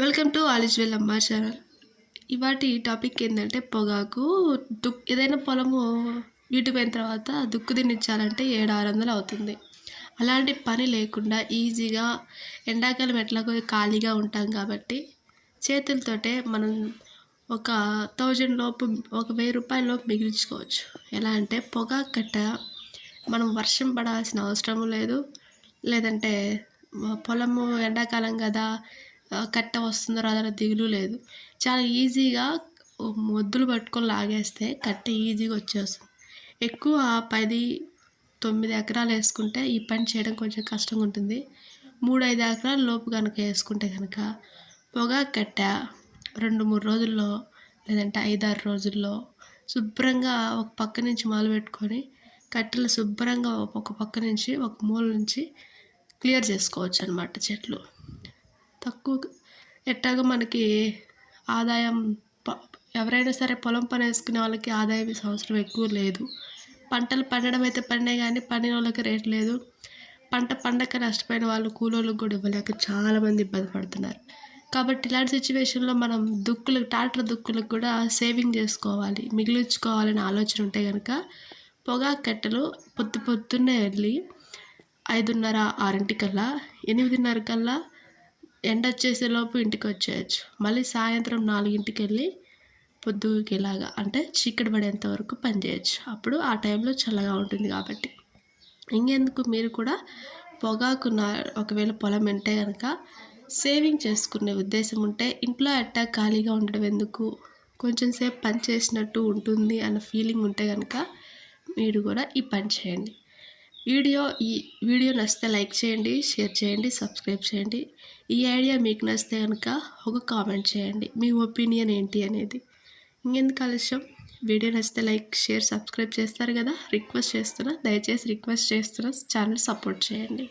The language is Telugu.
Welcome to all is well Amma channel ఇవాటి టాపిక్ ఏంటంటే పొగాకు. దుక్ ఏదైనా పొలము వీటిపోయిన తర్వాత దుక్కు తినిచ్చాలంటే ఏడు ఆరు వందలు అవుతుంది. అలాంటి పని లేకుండా ఈజీగా ఎండాకాలం ఎట్లాగో ఖాళీగా ఉంటాం కాబట్టి చేతులతోటే మనం ఒక థౌజండ్ లోపు ఒక వెయ్యి రూపాయల లోపు మిగిల్చుకోవచ్చు. ఎలా అంటే పొగాకు కట్ట మనం వర్షం పడాల్సిన అవసరం లేదు. లేదంటే పొలము ఎండాకాలం కదా కట్ట వస్తుందో రాదో దిగులు లేదు. చాలా ఈజీగా మొద్దులు పట్టుకొని లాగేస్తే కట్ట ఈజీగా వచ్చేస్తుంది. ఎక్కువ పది తొమ్మిది ఎకరాలు వేసుకుంటే ఈ పని చేయడం కొంచెం కష్టంగా ఉంటుంది. మూడు ఐదు ఎకరాల లోపు కనుక వేసుకుంటే కనుక పొగాకు కట్ట రెండు మూడు రోజుల్లో లేదంటే ఐదారు రోజుల్లో శుభ్రంగా ఒక పక్క నుంచి మొదలు పెట్టుకొని కట్టెలు శుభ్రంగా ఒక పక్క నుంచి ఒక మూల నుంచి క్లియర్ చేసుకోవచ్చు అనమాట చెట్లు. తక్కువ ఎట్టాగో మనకి ఆదాయం ప- ఎవరైనా సరే పొలం పని వేసుకునే వాళ్ళకి ఆదాయం ఈ సంవత్సరం ఎక్కువ లేదు. పంటలు పండడం అయితే పండే కానీ పండిన వాళ్ళకి రేట్ లేదు. పంట పండక నష్టపోయిన వాళ్ళు కూలోళ్ళకి కూడా ఇవ్వలేక చాలామంది ఇబ్బంది పడుతున్నారు. కాబట్టి ఇలాంటి సిచ్యువేషన్లో మనం దుక్కులు ట్రాక్టర్ దుక్కులకు కూడా సేవింగ్ చేసుకోవాలి మిగిలించుకోవాలనే ఆలోచన ఉంటే కనుక పొగాకు కట్టెలు పొద్దు పొద్దున్నే వెళ్ళి ఐదున్నర ఆరింటికల్లా ఎనిమిదిన్నర కల్లా ఎండ వచ్చేసేలోపు ఇంటికి వచ్చేయచ్చు. మళ్ళీ సాయంత్రం నాలుగింటికి వెళ్ళి పొద్దుకి ఇలాగా అంటే చీకటి పడేంత వరకు పనిచేయచ్చు అప్పుడు ఆ టైంలో చల్లగా ఉంటుంది కాబట్టి. ఇంకెందుకు? మీరు కూడా పొగాకు నా ఒకవేళ పొలం ఉంటే కనుక సేవింగ్ చేసుకునే ఉద్దేశం ఉంటే ఇంట్లో అట్టా ఖాళీగా ఉండడం ఎందుకు? కొంచెం సేపు పని చేసినట్టు ఉంటుంది అన్న ఫీలింగ్ ఉంటే కనుక మీరు కూడా ఈ పని చేయండి. వీడియో ఈ వీడియో నచ్చితే లైక్ చేయండి షేర్ చేయండి సబ్స్క్రైబ్ చేయండి. ఈ ఐడియా మీకు నచ్చితే కనుక ఒక కామెంట్ చేయండి. మీ ఒపీనియన్ ఏంటి అనేది. ఇంకెందుకు ఆలస్యం? వీడియో నచ్చితే లైక్ షేర్ సబ్స్క్రైబ్ చేస్తారు కదా. రిక్వెస్ట్ చేస్తున్నా దయచేసి రిక్వెస్ట్ చేస్తున్నా ఛానల్ సపోర్ట్ చేయండి.